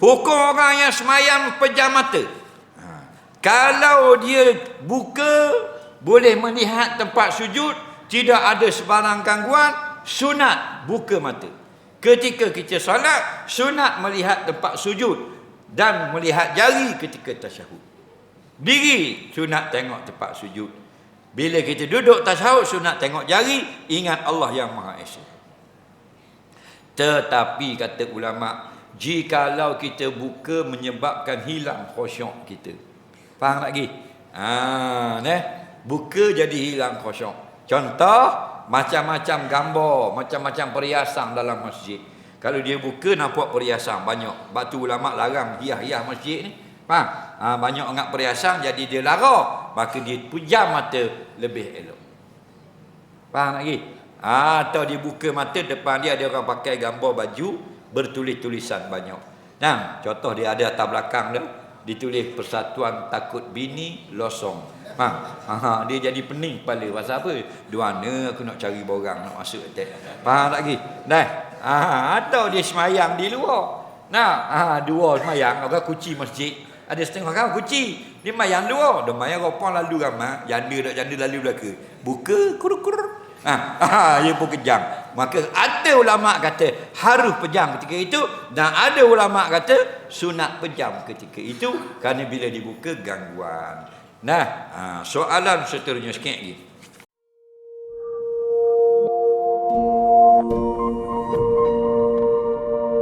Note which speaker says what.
Speaker 1: Hukum orang yang semayang pejam mata. Ha. Kalau dia buka, boleh melihat tempat sujud, tidak ada sebarang gangguan, sunat buka mata. Ketika kita solat, sunat melihat tempat sujud dan melihat jari ketika tasyahud. Diri sunat tengok tempat sujud. Bila kita duduk tasyahud sunat tengok jari, ingat Allah yang Maha Esa. Tetapi kata ulama, jikalau kita buka menyebabkan hilang khusyuk kita. Faham lagi? Ha, ne? Buka jadi hilang khusyuk. Contoh, macam-macam gambar, macam-macam perhiasan dalam masjid. Kalau dia buka nampak perhiasan banyak. Batu ulama larang hias-hias masjid ni. Faham? Ha, banyak angat perhiasan jadi dia lara, maka dia pejam mata lebih elok. Faham lagi? Ha, atau dia buka mata depan dia ada orang pakai gambar baju bertulis-tulisan banyak. Nah, contoh dia ada atas belakang dia ditulis persatuan takut bini losong. Ha, ha, dia jadi pening kepala pasal apa? Di mana aku nak cari borang nak masuk atas. Faham lagi? Nah, ha, atau dia semayang di luar. Nah, ha, dua semayang orang kunci masjid. Ada setengah orang kunci. Dia mayang luar. Dia mayang ropang lalu ramai. Janda tak janda lalu belaka. Buka kur-kur. Ha, ha, dia pun kejam. Maka ada ulama kata harus pejam ketika itu dan ada ulama kata sunat pejam ketika itu kerana bila dibuka gangguan. Nah, ha, soalan seterusnya sikit lagi.